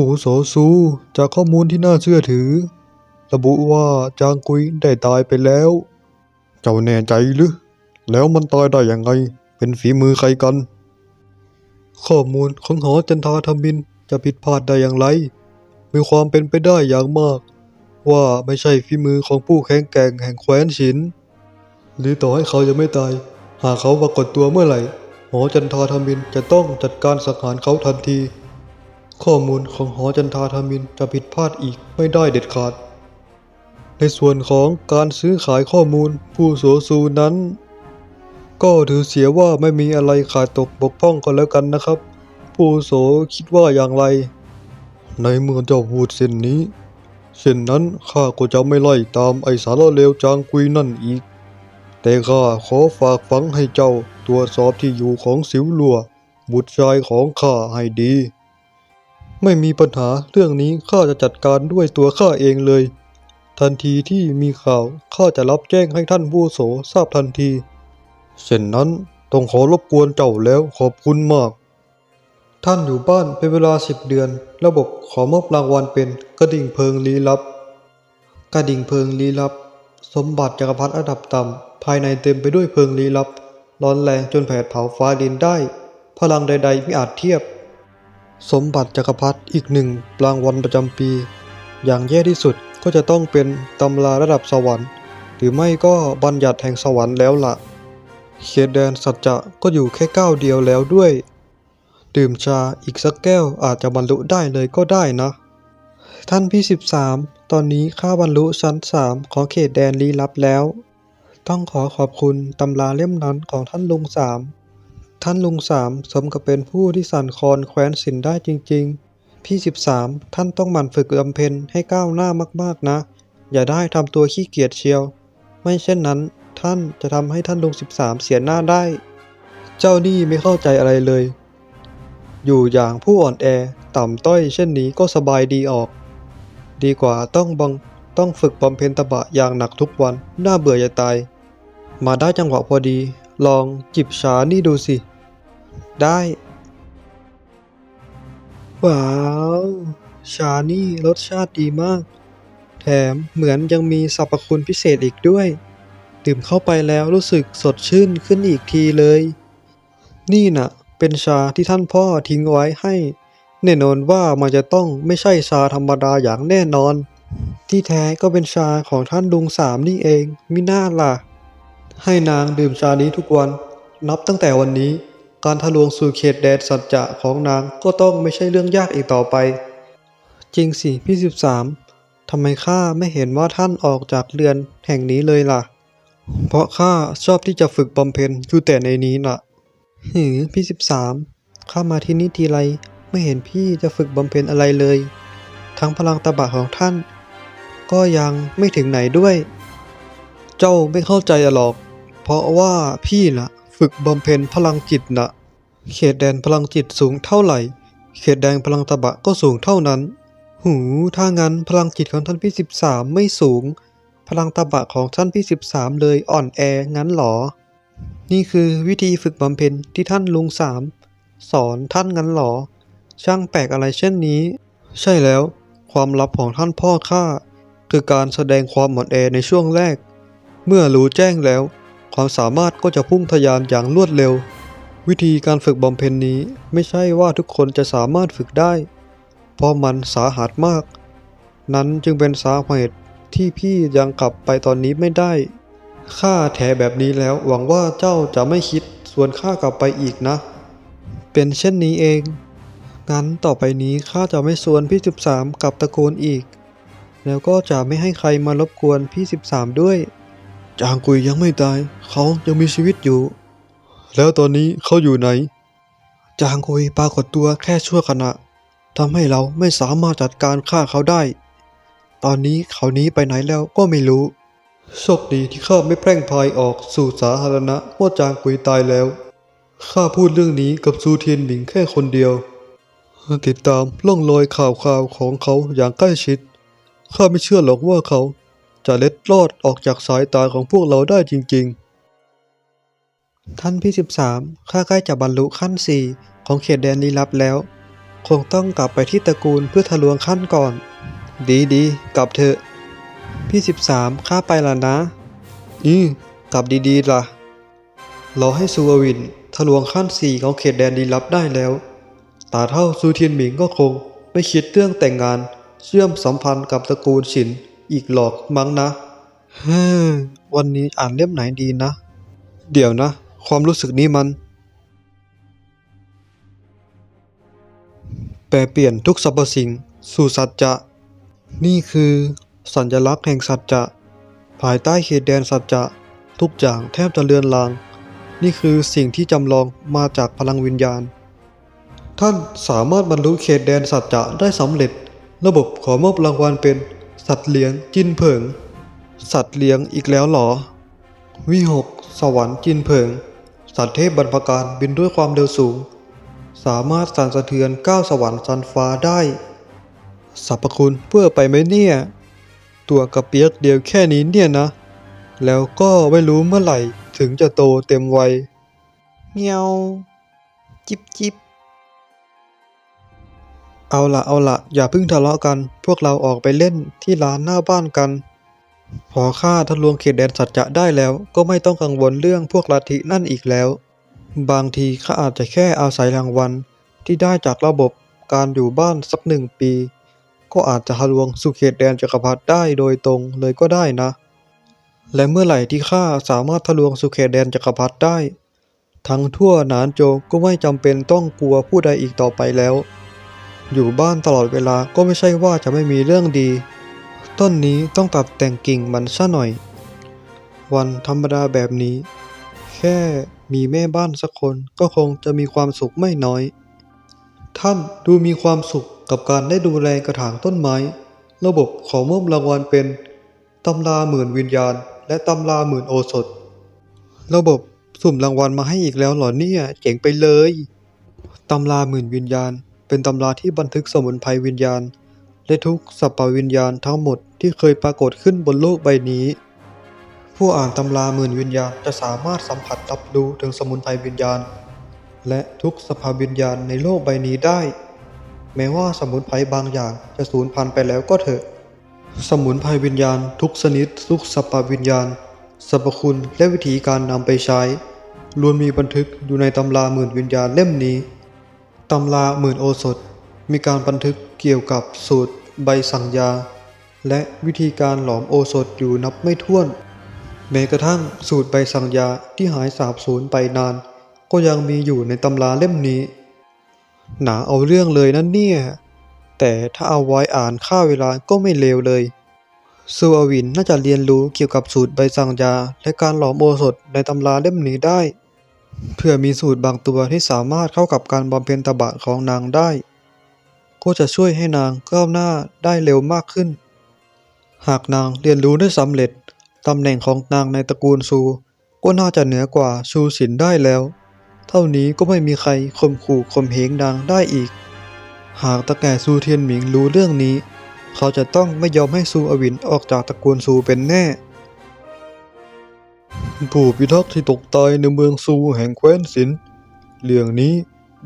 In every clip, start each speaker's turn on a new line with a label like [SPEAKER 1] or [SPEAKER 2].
[SPEAKER 1] ผู้โสซูจากข้อมูลที่น่าเชื่อถือ ระบุว่าจางกุยได้ตายไปแล้ว เจ้าแน่ใจหรือแล้วมันตายได้อยังไง เป็นฝีมือใครกัน ข้อมูลของหอจันทาธรรมินจะผิดพลาดได้อย่างไร มีความเป็นไปได้อย่างมาก ว่าไม่ใช่ฝีมือของผู้แข็งแกร่งแห่งแคว้นฉิน หรือต่อให้เขายังไม่ตาย หากเขาปรากฏตัวเมื่อไหร่ หอจันทาธรรมินจะต้องจัดการสังหารเขาทันที ข้อมูลของหอจันทาธมินจะผิดพลาดอีกไม่ได้เด็ดขาด ในส่วนของการซื้อขายข้อมูลผู้โสซูนั้น ก็ถือเสียว่าไม่มีอะไรขาดตกบกพร่องก็แล้วกันนะครับ ผู้โสคิดว่าอย่างไร ในเมื่อเจ้าพูดเช่นนี้ เช่นนั้นข้าก็จะไม่ไล่ตามไอสารเลวจางกุยนั่นอีก แต่ข้าขอฝากฝังให้เจ้าตรวจสอบที่อยู่ของสิวลัวบุตรชายของข้าให้ดี ไม่มีปัญหาเรื่องนี้ข้าจะจัดการด้วยตัวข้าเองเลย ทันทีที่มีข่าวข้าจะรับแจ้งให้ท่านผู้โสทราบทันที เช่นนั้นต้องขอรบกวนเจ้าแล้วขอบคุณมาก ท่านอยู่บ้านเป็นเวลาสิบเดือน ระบบขอมอบรางวัลเป็นกระดิ่งเพลิงลี้ลับ กระดิ่งเพลิงลี้ลับ สมบัติจักรพรรดิอันดับต่ำภายในเต็มไปด้วยเพลิงลี้ลับ ร้อนแรงจนแผดเผาฟ้าดินได้ พลังใดๆไม่อาจเทียบ สมบัติจักรพรรดิอีกหนึ่งรางวัลประจำปี อย่างแย่ที่สุดก็จะต้องเป็นตำราระดับสวรรค์ หรือไม่ก็บัญญัติแห่งสวรรค์แล้วล่ะ เขตแดนสัจจะก็อยู่แค่ก้าวเดียวแล้วด้วย ดื่มชาอีกสักแก้วอาจจะบรรลุได้เลยก็ได้นะ ท่านพี่ 13 ตอนนี้ข้าบรรลุชั้น 3 ของเขตแดนลี้ลับแล้ว ต้องขอขอบคุณตำราเล่มนั้นของท่านลุงสาม ท่านลุงสามสมกับเป็นผู้ที่สั่นคลอนแคว้นสินได้จริง ๆ พี่13ท่านต้องหมั่นฝึกบำเพ็ญให้ก้าวหน้ามากๆนะ อย่าได้ทำตัวขี้เกียจเชียว ไม่เช่นนั้นท่านจะทำให้ท่านลุง13เสียหน้าได้ เจ้านี่ไม่เข้าใจอะไรเลย อยู่อย่างผู้อ่อนแอต่ำต้อยเช่นนี้ก็สบายดีออก ดีกว่าต้องบังต้องฝึกบำเพ็ญตบะอย่างหนักทุกวันน่าเบื่อจะตาย มาได้จังหวะพอดี ลองจิบชานี่ดูสิ ได้ ว้าว ชานี่รสชาติดีมาก แถมเหมือนยังมีสรรพคุณพิเศษอีกด้วย ดื่มเข้าไปแล้วรู้สึกสดชื่นขึ้นอีกทีเลย นี่น่ะ เป็นชาที่ท่านพ่อทิ้งไว้ให้แน่นอนว่ามันจะต้องไม่ใช่ชาธรรมดาอย่างแน่นอน ที่แท้ก็เป็นชาของท่านลุงสามนี่เองมิน่าล่ะ ให้นางดื่มชานี้ทุกวัน นับตั้งแต่วันนี้ การทะลวงสู่เขตแดนสัจจะของนางก็ต้องไม่ใช่เรื่องยากอีกต่อไป จริงสิพี่สิบสามทำไมข้าไม่เห็นว่าท่านออกจากเรือนแห่งนี้เลยล่ะ เพราะข้าชอบที่จะฝึกบำเพ็ญอยู่แต่ในนี้น่ะ หือพี่สิบสามข้ามาที่นี่ทีไรไม่เห็นพี่จะฝึกบำเพ็ญอะไรเลย ทั้งพลังตบะของท่าน ก็ยังไม่ถึงไหนด้วย เจ้าไม่เข้าใจหรอก เพราะว่าพี่น่ะ ฝึกบำเพ็ญพลังจิตนะเขตแดนพลังจิตสูงเท่าไหร่ เขตแดนพลังตะบะก็สูงเท่านั้น หูถ้างั้นพลังจิตของท่านพี่สิบสามไม่สูง พลังตะบะของท่านพี่สิบสามเลยอ่อนแองั้นหรอ นี่คือวิธีฝึกบำเพ็ญที่ท่านลุงสามสอนท่านงั้นหรอ ช่างแปลกอะไรเช่นนี้ ใช่แล้ว ความลับของท่านพ่อข้าคือการแสดงความอ่อนแอในช่วงแรก เมื่อรู้แจ้งแล้ว ความสามารถก็จะพุ่งทะยานอย่างรวดเร็ว วิธีการฝึกบำเพ็ญนี้ไม่ใช่ว่าทุกคนจะสามารถฝึกได้ เพราะมันสาหัสมาก นั้นจึงเป็นสาเหตุที่พี่ยังกลับไปตอนนี้ไม่ได้ ข้าแถแบบนี้แล้วหวังว่าเจ้าจะไม่คิดส่วนข้ากลับไปอีกนะ เป็นเช่นนี้เอง งั้นต่อไปนี้ข้าจะไม่ชวนพี่ 13 กับตระกูลอีก แล้วก็จะไม่ให้ใครมารบกวนพี่ 13 ด้วย จางกุยยังไม่ตาย เขายังมีชีวิตอยู่ แล้วตอนนี้เขาอยู่ไหน จางกุยปรากฏตัวแค่ชั่วขณะทำให้เราไม่สามารถจัดการฆ่าเขาได้ ตอนนี้เขาหนี้ไปไหนแล้วก็ไม่รู้ โชคดีที่ข้าไม่แพร่งพายออกสู่สาธารณะว่าจางกุยตายแล้ว ข้าพูดเรื่องนี้กับซูเทียนหมิงแค่คนเดียว ติดตามล่องรอยข่าวข่าวของเขาอย่างใกล้ชิด ข้าไม่เชื่อหรอกว่าเขา จะเล็ดรอดออกจากสายตาของพวกเราได้จริงๆ ท่านพี่ 13 ข้าใกล้จะบรรลุขั้นสี่ของเขตแดนลี้ลับแล้ว คงต้องกลับไปที่ตระกูลเพื่อทะลวงขั้นก่อน ดีดีๆกลับเถอะ พี่สิบสามข้าไปแล้วนะ อือกลับดีๆล่ะ รอให้ซูอวินทะลวงขั้นสี่ของเขตแดนลี้ลับได้แล้วตาเท่าซูเทียนหมิงก็คงไม่คิดเรื่องแต่งงานเชื่อมสัมพันธ์กับตระกูลฉิน อีกหรอกมั้งนะเฮ้อวันนี้อ่านเล่มไหนดีนะ เดี๋ยวนะ ความรู้สึกนี้มัน แปลเปลี่ยนทุกสรรพสิ่ง สู่สัจจะ นี่คือ สัญลักษณ์แห่งสัจจะ ภายใต้เขตแดนสัจจะ ทุกอย่างแทบจะเลือนลาง นี่คือสิ่งที่จำลองมาจากพลังวิญญาณ ท่านสามารถบรรลุเขตแดนสัจจะได้สำเร็จ ระบบขอมอบรางวัลเป็น สัตว์เลี้ยงจินเผิง สัตว์เลี้ยงอีกแล้วเหรอ วิหก สวรรค์จินเผิง สัตว์เทพบรรพการบินด้วยความเร็วสูง สามารถสั่นสะเทือนก้าวสวรรค์สันฟ้าได้สรรพคุณเพื่อไปไหมเนี่ย ตัวกระเปียกเดียวแค่นี้เนี่ยนะ แล้วก็ไม่รู้เมื่อไหร่ถึงจะโตเต็มวัยเมียว จิบจิบ เอาละเอาละอย่าเพิ่งทะเลาะกัน พวกเราออกไปเล่นที่ร้านหน้าบ้านกัน พอข้าทะลวงเขตแดนสัจจะได้แล้ว ก็ไม่ต้องกังวลเรื่องพวกลัทธินั่นอีกแล้ว บางทีข้าอาจจะแค่อาศัยรางวัลที่ได้จากระบบการอยู่บ้านสักหนึ่งปี ก็อาจจะทะลวงสู่เขตแดนจักรพรรดิได้โดยตรงเลยก็ได้นะ และเมื่อไหร่ที่ข้าสามารถทะลวงสู่เขตแดนจักรพรรดิได้ ทั้งทั่วหนานโจก็ไม่จำเป็นต้องกลัวผู้ใดอีกต่อไปแล้ว อยู่บ้านตลอดเวลาก็ไม่ใช่ว่าจะไม่มีเรื่องดี ต้นนี้ต้องตัดแต่งกิ่งมันซะหน่อย วันธรรมดาแบบนี้ แค่มีแม่บ้านสักคนก็คงจะมีความสุขไม่น้อย ท่านดูมีความสุขกับการได้ดูแลกระถางต้นไม้ ระบบขอมอบรางวัลเป็นตำราหมื่นวิญญาณ และตำราหมื่นโอสถ ระบบสุ่มรางวัลมาให้อีกแล้วเหรอเนี่ยเจ๋งไปเลยตำราหมื่นวิญญาณ เป็นตำราที่บันทึกสมุนไพรวิญญาณ และทุกสรรพวิญญาณทั้งหมดที่เคยปรากฏขึ้นบนโลกใบนี้ ผู้อ่านตำราหมื่นวิญญาณจะสามารถสัมผัสรับรู้ถึงสมุนไพรวิญญาณ และทุกสภาพวิญญาณในโลกใบนี้ได้ แม้ว่าสมุนไพรบางอย่างจะสูญพันธุ์ไปแล้วก็เถอะ สมุนไพรวิญญาณ ทุกชนิดทุกสภาพวิญญาณสรรพคุณและวิธีการนำไปใช้ล้วนมีบันทึกอยู่ในตำราหมื่นวิญญาณเล่มนี้ ตำราหมื่นโอสถมีการบันทึกเกี่ยวกับสูตรใบสั่งยา และวิธีการหลอมโอสถอยู่นับไม่ถ้วน แม้กระทั่งสูตรใบสั่งยาที่หายสาบสูญไปนาน ก็ยังมีอยู่ในตำราเล่มนี้ หนาเอาเรื่องเลยนะเนี่ย แต่ถ้าเอาไว้อ่านค่าเวลาก็ไม่เลวเลยซูอาวินน่าจะเรียนรู้เกี่ยวกับสูตรใบสั่งยา และการหลอมโอสถในตำราเล่มนี้ได้ เพื่อมีสูตรบางตัวที่สามารถเข้ากับการบำเพ็ญตบะของนางได้ ก็จะช่วยให้นางก้าวหน้าได้เร็วมากขึ้น หากนางเรียนรู้ได้สำเร็จตำแหน่งของนางในตระกูลซูก็น่าจะเหนือกว่าชูสินได้แล้ว เท่านี้ก็ไม่มีใครข่มขู่ข่มเหงนางได้อีก หากตะแก่ซูเทียนหมิงรู้เรื่องนี้ เขาจะต้องไม่ยอมให้ซูอวินออกจากตระกูลซูเป็นแน่ ผู้พิทักษ์ที่ตกตายในเมืองซูแห่งแคว้นสิน เรื่องนี้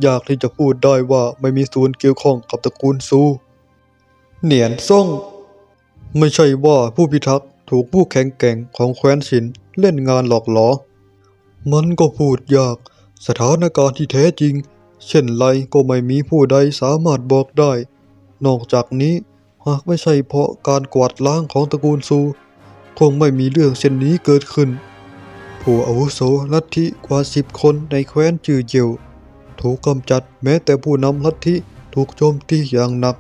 [SPEAKER 1] ยากที่จะพูดได้ว่าไม่มีส่วนเกี่ยวข้องกับตระกูลซู เหนียนซ่ง ไม่ใช่ว่าผู้พิทักษ์ถูกผู้แข็งแกร่งของแคว้นสินเล่นงานหลอกหลอ มันก็พูดยากสถานการณ์ที่แท้จริง เช่นไรก็ไม่มีผู้ใดสามารถบอกได้ นอกจากนี้หากไม่ใช่เพราะการกวาดล้างของตระกูลซู คงไม่มีเรื่องเช่นนี้เกิดขึ้น ผู้อาวุโสลัทธิกว่าสิบคนในแคว้นจือเจียว ถูกกำจัดแม้แต่ผู้นำลัทธิถูกโจมตีอย่างหนัก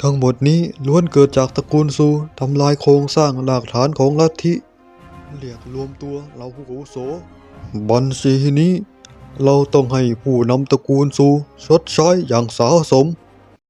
[SPEAKER 1] ทั้งหมดนี้ล้วนเกิดจากตระกูลซูทำลายโครงสร้างหลักฐานของลัทธิเรียกรวมตัวเราผู้อาวุโส บัญชีนี้ เราต้องให้ผู้นำตระกูลซูชดใช้อย่างสาสม